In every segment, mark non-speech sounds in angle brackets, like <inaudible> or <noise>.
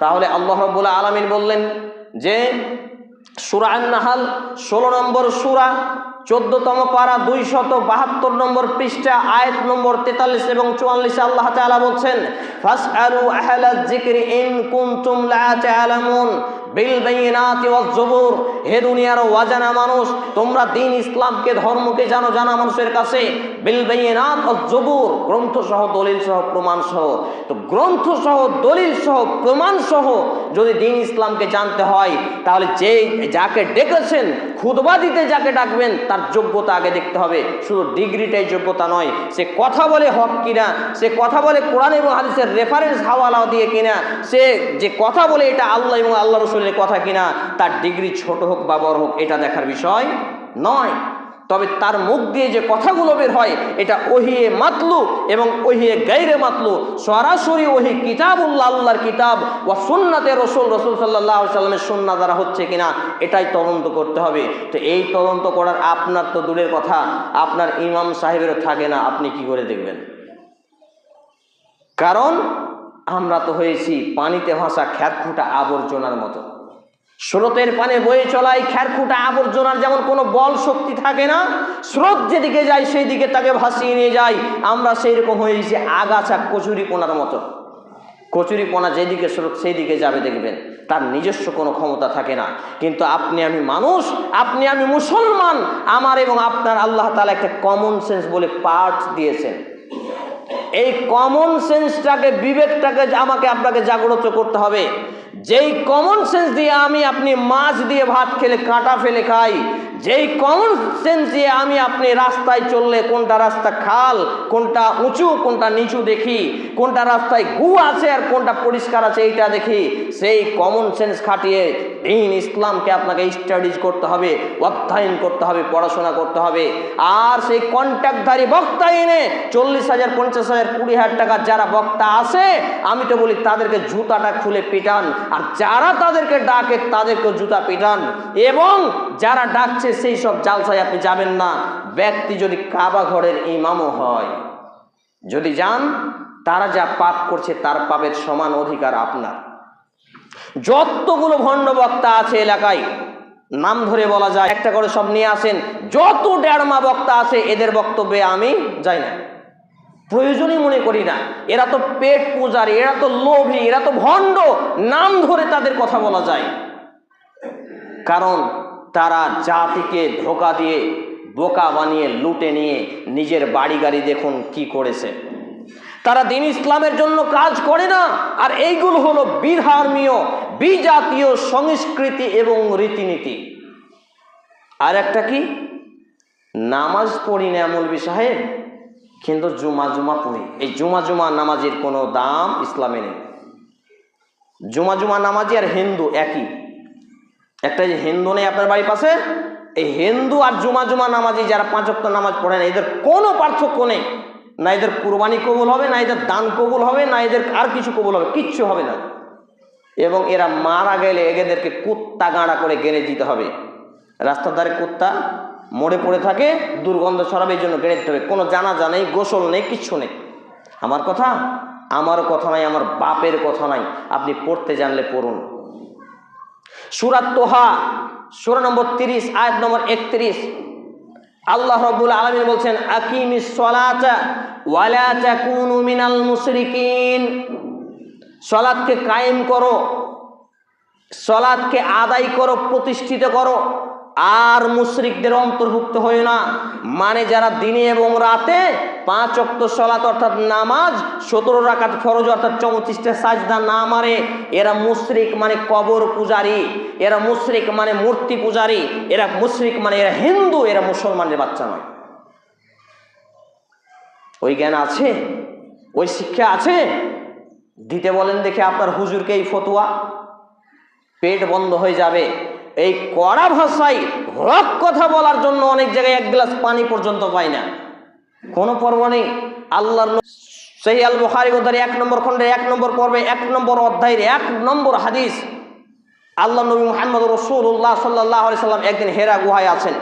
তাহলে আল্লাহ রব্বুল্লাহ আলমিন বললেন যে সুরা নাহাল ষোলো নম্বর সুরা, চোদ্দতম পারা দুইশত বাহাত্তর নম্বর পৃষ্ঠা, আয়াত নম্বর তেতাল্লিশ এবং চুয়াল্লিশ আল্লাহ তাআলা বলছেন বিল বাইনাতি ওয়াজ জুবুর। হে দুনিয়ার ওয়াজানা মানুষ, তোমরা দিন ইসলামকে, ধর্মকে জানো জানা মানুষের কাছে। বিল বাইনাত ওয়াজ জুবুর গ্রন্থ সহ দলিল তো যদি দিন ইসলামকে জানতে হয়, তাহলে যে যাকে ডেকেছেন খুদবা দিতে যাকে ডাকবেন, তার যোগ্যতা আগে দেখতে হবে। শুধু ডিগ্রিটাই যোগ্যতা নয়, সে কথা বলে হক কিনা, সে কথা বলে কোরআন এবং হাদিসের রেফারেন্স হাওয়ালা দিয়ে কিনা, সে যে কথা বলে এটা আল্লাহ এবং আল্লাহ রসুলের কথা কিনা, তার ডিগ্রি ছোট হোক বা বড় হোক, এটা দেখার বিষয় নয়। তবে তার মুখ দিয়ে যে কথাগুলো বের হয়, এটা ওহিয়ে মাতলু এবং ওহিয়ে গাইরে মাতলু। সরাসরি ওহি কিতাবুল্লাহ, আল্লাহর কিতাব ও সুন্নাতে রসুল রসুল সাল্লাহ সাল্লামের সুন্না দ্বারা হচ্ছে কিনা, এটাই তদন্ত করতে হবে। তো এই তদন্ত করার আপনার তো দূরের কথা, আপনার ইমাম সাহেবেরও থাকে না, আপনি কি করে দেখবেন? কারণ আমরা তো হয়েছি পানিতে ভাসা খ্যারখুঁটা আবর্জনার মতো। স্রোতের পানে বয়ে চলায় খ্যারখুঁটা আবর্জনার যেমন কোনো বল শক্তি থাকে না, স্রোত যেদিকে যায় সেই দিকে তাকে ভাসিয়ে নিয়ে যায়। আমরা সেই রকম হয়েছি আগাছা কচুরি কোনার মতো। কচুরি কোনা যেদিকে স্রোত সেই দিকে যাবে দেখবেন, তার নিজস্ব কোনো ক্ষমতা থাকে না। কিন্তু আপনি আমি মানুষ, আপনি আমি মুসলমান, আমার এবং আপনার আল্লাহ তালা একটা কমন সেন্স বলে পার্ট দিয়েছেন। এই কমন সেন্সটাকে বিবেকটাকে আমাকে আপনাকে জাগ্রত করতে হবে। যেই কমন সেন্স দিয়ে আমি আপনি মাছ দিয়ে ভাত খেলে, কাঁটা ফেলে খাই যেই কমন সেন্স দিয়ে আমি আপনি রাস্তায় চললে কোনটা রাস্তা খাল, কোনটা উঁচু, কোনটা নিচু দেখি, কোনটা রাস্তায় গু আছে আর কোনটা পরিষ্কার আছে এইটা দেখি, সেই কমন সেন্স খাটিয়ে দিন ইসলামকে আপনাকে স্টাডিজ করতে হবে, অধ্যয়ন করতে হবে, পড়াশোনা করতে হবে। আর সেই কন্ট্যাক্টধারী বক্তা এনে চল্লিশ হাজার, পঞ্চাশ হাজার, কুড়ি হাজার টাকা যারা বক্তা আছে, আমি তো বলি তাদেরকে জুতাটা খুলে পিটান। আর যারা তাদেরকে ডাকে তাদেরকে জুতা পিটান। এবং যারা ডাকছে সেই সব জালসায় আপনি যাবেন না। ব্যক্তি যদি কাবা ঘরের ইমামও হয়, যদি যান, তারা যা পাপ করছে তার পাপের সমান অধিকার আপনার। যতগুলো ভণ্ড বক্তা আছে এলাকায়, নাম ধরে বলা যায়, একটা করে সব নিয়ে আসেন, যত ডেড়মা বক্তা আছে, এদের বক্তব্যে আমি যাই না। প্রয়োজনই মনে করি না। এরা তো পেট পূজারি, এরা তো লোভী, এরা তো ভণ্ড, নাম ধরে তাদের কথা বলা যায়। কারণ তারা জাতিকে ধোকা দিয়ে, বোকা বানিয়ে, লুটে নিয়ে নিজের বাড়ি গাড়ি দেখুন কি করেছে। তারা দিন ইসলামের জন্য কাজ করে না। আর এইগুলো হলো বিধর্মীয়, বিজাতীয় সংস্কৃতি এবং রীতিনীতি। আর একটা কি? নামাজ পড়ি না মৌলবি সাহেব, কিন্তু জুমা জুমা পড়ি। এই জুমা জুমা নামাজের কোনো দাম ইসলামে নেই। জুমা জুমা নামাজি আর হিন্দু একই। একটা যে হিন্দু নেই আপনার বাড়ির পাশে, এই হিন্দু আর জুমা জুমা নামাজি যারা পাঁচ অক্ট নামাজ পড়ে না, এদের কোনো পার্থক্য নেই। না এদের কুরবানি কবুল হবে, না এদের দান কবুল হবে, না এদের আর কিছু কবুল হবে, কিচ্ছু হবে না। এবং এরা মারা গেলে এদেরকে কুত্তা গাঁড়া করে গেড়ে দিতে হবে। রাস্তার ধারে কুত্তা মরে পড়ে থাকে, দুর্গন্ধ ছড়াবে জন্য গেড়ে দিতে হবে। কোনো জানাজা নেই, গোসল নেই, কিচ্ছু নেই। আমার কথা? আমারও কথা নাই, আমার বাপের কথা নাই। আপনি পড়তে জানলে পড়ুন। সুরাত তোহা, সুরা নম্বর তিরিশ, আয়াত নম্বর একত্রিশ। আল্লাহ রব্বুল আলমিন বলছেন আকিম মিনাল মুশরিকিন। সলাদকে কায়েম করো, সলাদকে আদায় করো, প্রতিষ্ঠিত করো। আর মুশরিকদের অন্তর্ভুক্ত হয় না। মানে যারা দিনে এবং রাতে পাঁচ অক্ত সলাত অর্থাৎ নামাজ, সতেরো রাকাত ফরজ অর্থাৎ চৌত্রিশটা সাজদা না মারে, এরা মুশরিক মানে কবর পূজারি, এরা মুশরিক মানে মূর্তি পূজারি, এরা মুশরিক মানে এরা হিন্দু, এরা মুসলমানের বাচ্চা নয়। ওই জ্ঞান আছে? ওই শিক্ষা আছে? দিতে বলেন দেখে আপনার হুজুরকে এই ফতুয়া। পেট বন্ধ হয়ে যাবে। এই কড়া ভাষায় হক কথা বলার জন্য অনেক জায়গায় এক গ্লাস পানি পর্যন্ত পায় না। কোনো পর্ব নেই। আল্লাহর ন- সেই আল বুখারি গোদারি এক নম্বর খণ্ডে এক নম্বর পর্বে এক নম্বর অধ্যায়ের এক নম্বর হাদিস। আল্লাহ নবী মোহাম্মদ রসুল্লাহ সাল্লাহ সাল্লাম একদিন হেরা গুহায় আছেন।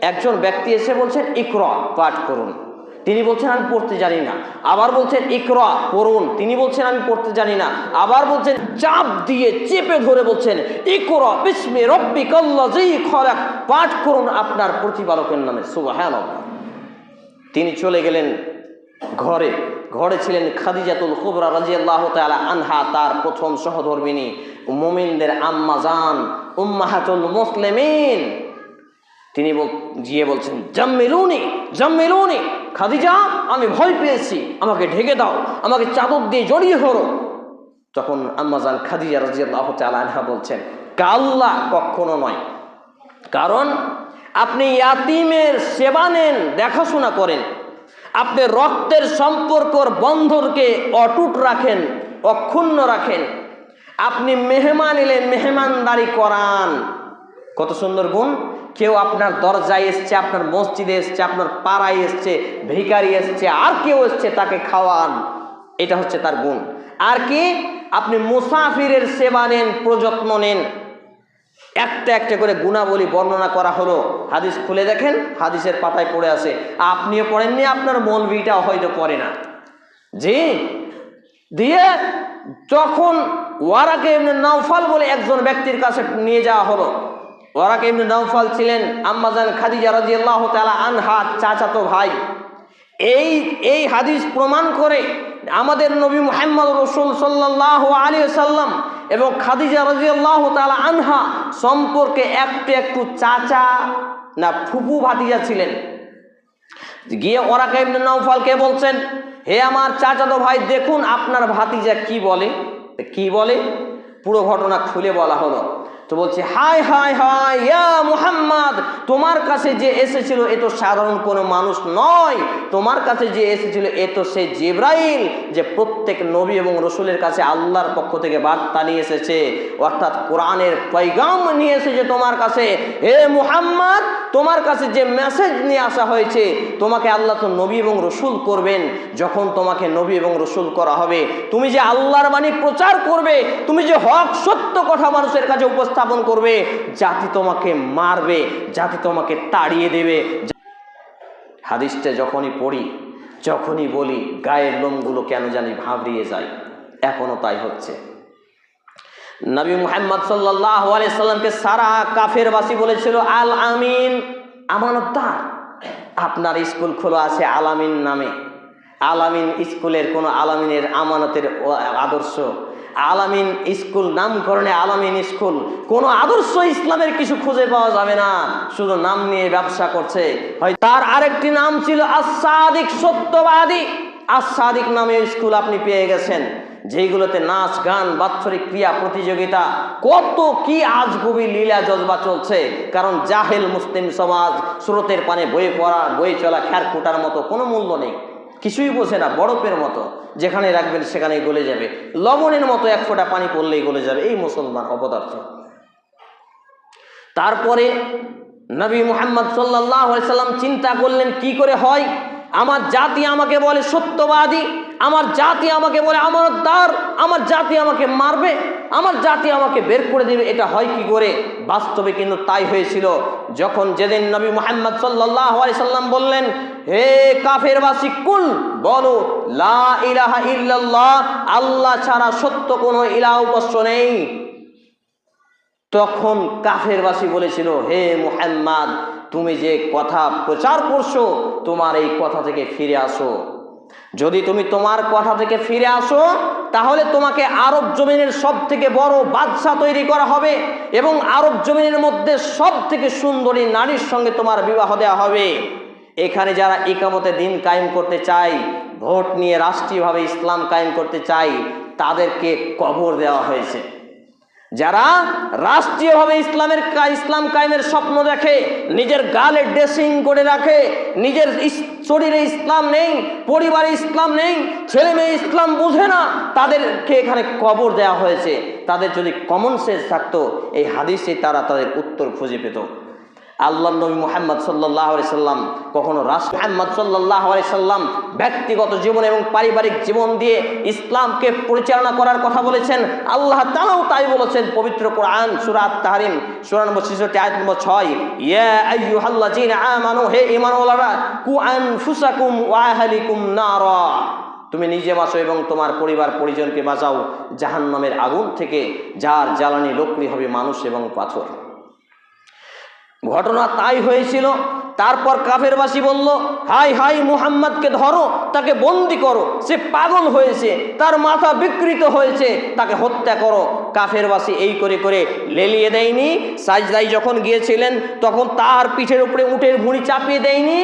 একজন ব্যক্তি এসে বলছেন, ইকরা, পাঠ করুন। তিনি বলছেন, আমি পড়তে জানি না। আবার বলছেন, ইকরা, পড়ুন। তিনি বলছেন, আমি পড়তে জানি না। আবার বলছেন, চাপ দিয়ে চেপে ধরে বলছেন, ইকরা বিস্মে রব্বি কল্লাজি খরাক পাঠ করুন আপনার প্রতিপালকের নামে, সুবহানাল্লাহ। তিনি চলে গেলেন ঘরে। ঘরে ছিলেন খাদিজাতুল কুবরা রাজিয়াল্লাহ তাআলা আনহা, তার প্রথম সহধর্মিনী, মুমিনদের আম্মাজান উম্মাহাতুল মুসলিমিন। তিনি গিয়ে বলছেন, জাম্মিলুনি জাম্মিলুনি, খাদিজা, আমি ভয় পেয়েছি। আমাকে ঢেকে দাও, আমাকে চাদর দিয়ে জড়িয়ে ধরো। তখন আম্মাজান খাদিজা রাজিয়াল্লাহ তাআলা আনহা বলছেন, কাল্লা কখনো নয়। কারণ আপনি ইয়াতিমের সেবা নেন, দেখাশোনা করেন। আপনি রক্তের সম্পর্কর বন্ধনকে অটুট রাখেন, অক্ষুণ্ণ রাখেন। আপনি মেহমান এলে মেহমানদারি করান। কত সুন্দর গুণ? কেউ আপনার দরজায় এসছে, আপনার মসজিদে এসছে, আপনার পাড়ায় এসছে ভিকারি এসছে, আর কেউ এসছে তাকে খাওয়ান, এটা হচ্ছে তার গুণ। আর কি? আপনি মুসাফিরের সেবা নেন, প্রযত্ন নেন। একটা একটা করে গুণাবলী বর্ণনা করা হলো। হাদিস খুলে দেখেন, হাদিসের পাতায় পড়ে আছে। আপনিও পড়েননি, আপনার মৌলবিটাও হয়তো পড়ে না। জি? দিয়ে যখন ওয়ারাকে এমনি নৌফল বলে একজন ব্যক্তির কাছে নিয়ে যাওয়া হলো ওয়ারাকে এমনি নৌফল ছিলেন? আম্মাজান খাদিজা রাজিয়াল্লাহ তাআলা আনহা, চাচাতো ভাই। এই এই হাদিস প্রমাণ করে আমাদের নবী মুহাম্মদ রসুল সাল্লাহ আলী সাল্লাম এবং খাদিজা রাজিয়াল্লাহ তাআলা আনহা সম্পর্কে একটু একটু চাচা না ফুপু ভাতিজা ছিলেন। গিয়ে ওরাকা ইবনে নৌফলকে বলছেন, হে আমার চাচাতো ভাই, দেখুন আপনার ভাতিজা কি বলে? কি বলে? পুরো ঘটনা খুলে বলা হলো। তো বলছে, হাই হাই হাই, ইয়া মুহাম্মদ, তোমার কাছে যে এসেছিল এ তো সাধারণ কোনো মানুষ নয়। তোমার কাছে যে এসেছিল এ তো সে জিব্রাইল, যে প্রত্যেক নবী এবং রসুলের কাছে আল্লাহর পক্ষ থেকে বার্তা নিয়ে এসেছে। অর্থাৎ কোরআনের পৈগাম নিয়ে এসেছে তোমার কাছে। হে মুহাম্মদ, তোমার কাছে যে মেসেজ নিয়ে আসা হয়েছে, তোমাকে আল্লাহ তো নবী এবং রসুল করবেন। যখন তোমাকে নবী এবং রসুল করা হবে, তুমি যে আল্লাহর বাণী প্রচার করবে, তুমি যে হক সত্য কথা মানুষের কাছে উপস্থাপন করবে, জাতি তোমাকে মারবে, জাতি তোমাকে তাড়িয়ে দেবে। হাদিসটা যখনই পড়ি, যখনই বলি, গায়ের লোমগুলো কেন জানি ভাবরিয়ে যায়। এখনও তাই হচ্ছে। নবী মুহাম্মদ সাল্লাহ সাল্লামকে সারা কাফের বাসী বলেছিল, আল আমিন আমানতদার। আপনার স্কুল খোলা আছে আলামিন নামে। আলামিন স্কুলের কোনো আলামিনের আমানতের আদর্শ আলামিন স্কুল, নামকরণে আলামিন স্কুল। কোনো আদর্শ ইসলামের কিছু খুঁজে পাওয়া যাবে না। শুধু নাম নিয়ে ব্যবসা করছে। হয় তার আরেকটি নাম ছিল আসাদিক সত্যবাদী। আসাদিক নামে স্কুল আপনি পেয়ে গেছেন। যেইগুলোতে নাচ, গান, বাৎসরিক ক্রিয়া, প্রতিযোগিতা, কত কি আজগুবি লীলা জজবা চলছে। কারণ জাহেল মুসলিম সমাজ স্রোতের পানে বয়ে পড়া, বয়ে চলা খ্যার কুটার মতো কোনো মূল্য নেই। কিছুই বোঝে না, বরফের মতো। যেখানে রাখবেন সেখানেই গলে যাবে। লবণের মতো এক ফোঁটা পানি পড়লেই গলে যাবে। এই মুসলমান অপদার্থ। তারপরে নবী মোহাম্মদ সাল্লাহ সাল্লাম চিন্তা করলেন, কি করে হয়? আমার জাতি আমাকে বলে সত্যবাদী, আমার জাতি আমাকে বলে আমানতদার, আমার জাতি আমাকে মারবে, আমার জাতি আমাকে বের করে দেবে। এটা হয় কি করে? বাস্তবে কিন্তু তাই হয়েছিল। যখন যেদিন নবী মোহাম্মদ সাল্লাহ সাল্লাম বললেন হে কাফের বাসী কুল বলো, লা ইলাহা ইল্লাল্লাহ, আল্লাহ ছাড়া সত্য কোনো ইলাহ উপাস্য নেই। তখন কাফেরবাসী বলেছিল, হে মুহাম্মদ, তুমি যে কথা প্রচার করছ, তোমার এই কথা থেকে ফিরে আসো। যদি তুমি তোমার কথা থেকে ফিরে আসো, তাহলে তোমাকে আরব জমিনের সব থেকে বড় বাদশা তৈরি করা হবে এবং আরব জমিনের মধ্যে সব থেকে সুন্দরী নারীর সঙ্গে তোমার বিবাহ দেওয়া হবে। এখানে যারা ইকামতে দিন কায়েম করতে চায়, ভোট নিয়ে রাষ্ট্রীয়ভাবে ইসলাম কায়েম করতে চায়, তাদেরকে কবর দেওয়া হয়েছে। যারা রাষ্ট্রীয়ভাবে ইসলামের ইসলাম কায়েমের স্বপ্ন দেখে, নিজের গালে ড্রেসিং করে রাখে, নিজের শরীরে ইসলাম নেই, পরিবারে ইসলাম নেই, ছেলে মেয়ে ইসলাম বুঝে না, তাদেরকে এখানে কবর দেওয়া হয়েছে। তাদের যদি কমন সেন্স থাকতো, এই হাদিসে তারা তাদের উত্তর খুঁজে পেত। আল্লাহ নবী মোহাম্মদ সাল্লাহ সাল্লাম কখনো রাষ্ট্র মোহাম্মদ সাল্লাহ সাল্লাম ব্যক্তিগত জীবন এবং পারিবারিক জীবন দিয়ে ইসলামকে পরিচালনা করার কথা বলেছেন। আল্লাহ তালাও তাই বলেছেন, পবিত্র কোরআন সুরাত তাহারিম সুরা নম্বর ছেষট্টি, আয়াত নম্বর ছয় আমানু, হে ঈমানওয়ালারা, কু আনফুসাকুম ওয়া আহলিকুম নারা। তুমি নিজে বাঁচো এবং তোমার পরিবার পরিজনকে বাঁচাও। জাহান্নামের আগুন থেকে যার জ্বালানি লক্ষ্মী হবে মানুষ এবং পাথর। ঘটনা তাই হয়েছিল। তারপর কাফেরবাসী বলল, হাই হাই, মুহাম্মদকে ধরো, তাকে বন্দি করো। সে পাগল হয়েছে, তার মাথা বিকৃত হয়েছে, তাকে হত্যা করো। কাফেরবাসী এই করে করে লেলিয়ে দেয়নি। সাজদাই যখন গিয়েছিলেন, তখন তার পিঠের উপরে উটের ভুঁড়ি চাপিয়ে দেয়নি।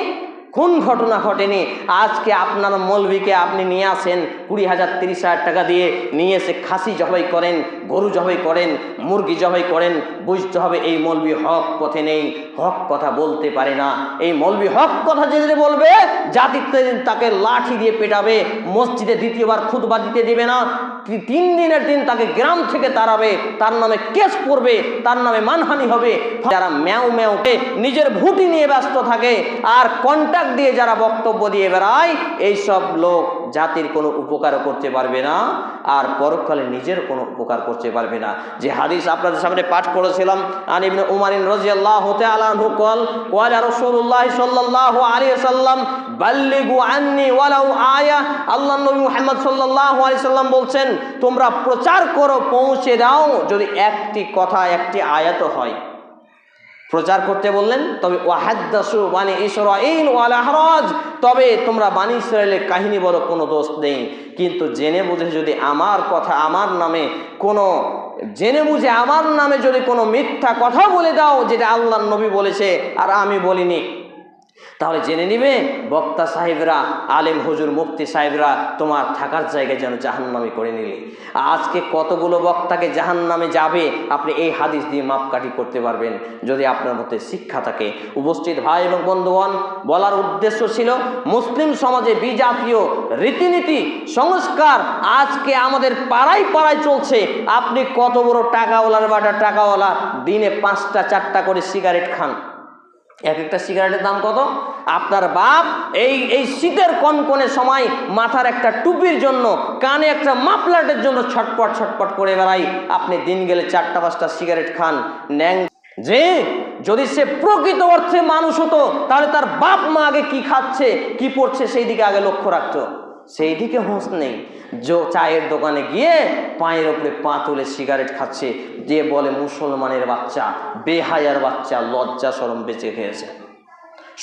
কোন ঘটনা ঘটেনি? আজকে আপনার মৌলবিকে আপনি নিয়ে আসেন, কুড়ি হাজার, তিরিশ হাজার টাকা দিয়ে নিয়ে এসে খাসি জবাই করেন, গরু জবাই করেন, মুরগি জবাই করেন, বুঝতে হবে এই মৌলবি হক পথে নেই, হক কথা বলতে পারে না। এই মৌলবি হক কথা যেদিন বলবে, জাতিতে তাকে লাঠি দিয়ে পেটাবে, মসজিদে দ্বিতীয়বার খুতবা দিতে দেবে না। তিন দিনের দিন তাকে গ্রাম থেকে তাড়াবে, তার নামে কেস পড়বে, তার নামে মানহানি হবে। যারা ম্যাও ম্যাও নিজের ভুটি নিয়ে ব্যস্ত থাকে, আর কন্ট্যাক্ট দিয়ে যারা বক্তব্য দিয়ে বেড়ায়, এইসব লোক জাতির কোনো উপকার করতে পারবে না আর পরকালে নিজের কোনো উপকার করতে পারবে না। যে হাদিস আপনাদের সামনে পাঠ করেছিলাম আনিবিন উমারিন রজিয়াল্লাহ হতে আলান হুকল ওয়ালা রসুল্লাহ সাল্লাল্লাহু আলাইহি সাল্লাম বাল্লিগু আননি ওয়ালাউ আয়া। আল্লাহ নবী মুহাম্মদ সাল্লাল্লাহু আলাইহি সাল্লাম বলছেন, তোমরা প্রচার করো, পৌঁছে দাও যদি একটি কথা, একটি আয়াত হয়। প্রচার করতে বললেন, তবে ওয়াহাদ্দাসু মানে ইসরাইল ওয়াল আহরাজ, তবে তোমরা বানি ইসরায়েলের কাহিনী বড় কোনো দোষ নেই। কিন্তু জেনে বুঝে যদি আমার কথা আমার নামে কোনো, জেনে বুঝে আমার নামে যদি কোনো মিথ্যা কথা বলে দাও, যেটা আল্লাহ নবী বলেছে, আর আমি বলিনি তাহলে জেনে নিবে, বক্তা সাহেবরা, আলেম হুজুর, মুফতি সাহেবরা তোমার থাকার জায়গায় যেন জাহান্নামে করে নিলে। আজকে কতগুলো বক্তাকে জাহান্নামে যাবে, আপনি এই হাদিস দিয়ে মাপকাঠি করতে পারবেন, যদি আপনার মধ্যে শিক্ষা থাকে। উপস্থিত ভাই এবং বন্ধুগণ, বলার উদ্দেশ্য ছিল, মুসলিম সমাজে বিজাতীয় রীতিনীতি, সংস্কার আজকে আমাদের পাড়ায় পাড়ায় চলছে। আপনি কত বড় টাকাওয়ালার বাটা টাকাওয়ালা, দিনে পাঁচটা, চারটা করে সিগারেট খান। এক একটা সিগারেটের দাম কত? আপনার বাপ এই এই শীতের কনকনে সময় মাথার একটা টুপির জন্য, কানে একটা মাফলাটের জন্য ছটপট ছটপট করে বেড়াই আপনি দিন গেলে চারটা, পাঁচটা সিগারেট খান। ন্যাং যে যদি সে প্রকৃত অর্থে মানুষ হতো, তাহলে তার বাপ মা আগে কি খাচ্ছে, কি পড়ছে, সেই দিকে আগে লক্ষ্য রাখতো। সেই দিকে হোঁশ নেই। চায়ের দোকানে গিয়ে পায়ের ওপরে পা তুলে সিগারেট খাচ্ছে। যে বলে মুসলমানের বাচ্চা, বেহায়ার বাচ্চা, লজ্জা সরম বেঁচে খেয়েছে।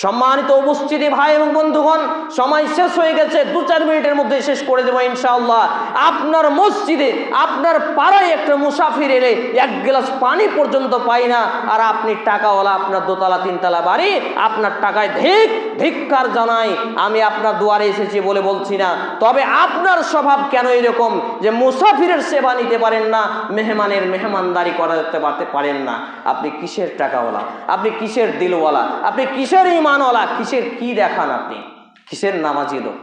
সম্মানিত উপস্থিতি ভাই এবং বন্ধুগণ, সময় শেষ হয়ে গেছে, দু চার মিনিটের মধ্যে শেষ করে দেবো ইনশাআল্লাহ। আপনার মসজিদে, আপনার পাড়ায় একটা মুসাফির এলে এক গ্লাস পানি পর্যন্ত পাই না, আর আপনি টাকাওয়ালা, আপনার দোতলা, তিনতলা বাড়ি, আপনার টাকায় ধিক, ধিক্কার জানাই, আমি আপনার দুয়ারে এসেছি বলে বলছি না। তবে আপনার স্বভাব কেন এরকম যে মুসাফিরের সেবা নিতে পারেন না, মেহমানের মেহমানদারি করাতে পারতে পারেন না? আপনি কিসের টাকাওয়ালা? আপনি কিসের দিলওয়ালা? আপনি কিসের ইমানওয়ালা কিসের কি দেখান আপনি? কিসের নামাজি লোক?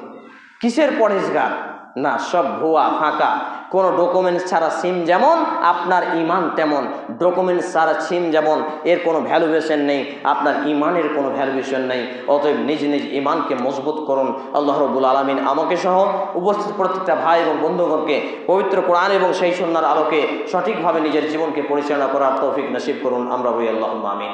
কিসের পরেশগার না, সব ভুয়া, ফাঁকা। কোনো ডকুমেন্টস ছাড়া সিম যেমন, আপনার ইমান তেমন। ডকুমেন্টস ছাড়া সিম যেমন, এর কোনো ভ্যালুয়েশন নেই, আপনার ইমানের কোনো ভ্যালুয়েশন নেই। অতএব নিজ নিজ ইমানকে মজবুত করুন। আল্লাহ রবুল আলমিন আমাকে সহ উপস্থিত প্রত্যেকটা ভাই এবং বন্ধুগণকে পবিত্র কোরআন এবং সেই সন্ন্যার আলোকে সঠিকভাবে নিজের জীবনকে পরিচালনা করার তৌফিক নসিব করুন। আমরা বই আল্লাহ আমিন।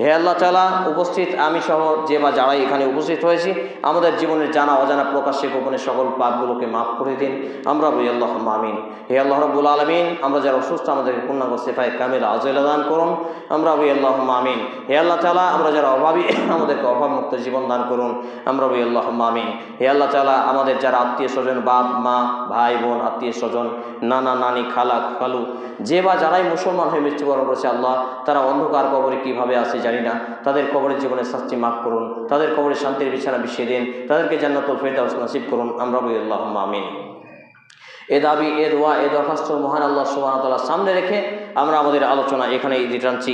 হে আল্লাহ তালা উপস্থিত আমি সহ যে বা যারাই এখানে উপস্থিত হয়েছি, আমাদের জীবনের জানা অজানা প্রকাশ্যে গোপনে সকল পাপগুলোকে মাফ করে দিন। আমরা বই আল্লাহ আমিন। হে আল্লাহ রবুল আলমিন, আমরা যারা অসুস্থ, আমাদেরকে পূর্ণাঙ্গ সেফায় কামিল আজলা দান করুন। আমরা বই আল্লাহ আমিন। হে আল্লাহ তালা আমরা যারা অভাবী, <laughs> আমাদেরকে অভাবমুক্ত জীবন দান করুন। আমরা বই আল্লাহ আমিন। হে আল্লাহ তালা আমাদের যারা আত্মীয় স্বজন বাপ, মা, ভাই, বোন আত্মীয় স্বজন নানা নানি, খালা, খালু, যে বা যারাই মুসলমান হয়ে মৃত্যুবরণ করেছে আল্লাহ, তারা অন্ধকার কবরে কীভাবে আছে জানি না। তাদের কবরের জীবনের শাস্তি মাফ করুন। তাদের কবরের শান্তির বিছানা বিছিয়ে দিন। তাদেরকে জান্নাতুল ফেরদাউস নসিব করুন। আমরা বলি আল্লাহ আমিন। এ দাবি, এ দোয়া, এ দরখাস্ত মহান আল্লাহ সুবাহ সামনে রেখে আমরা আমাদের আলোচনা এখানে টানছি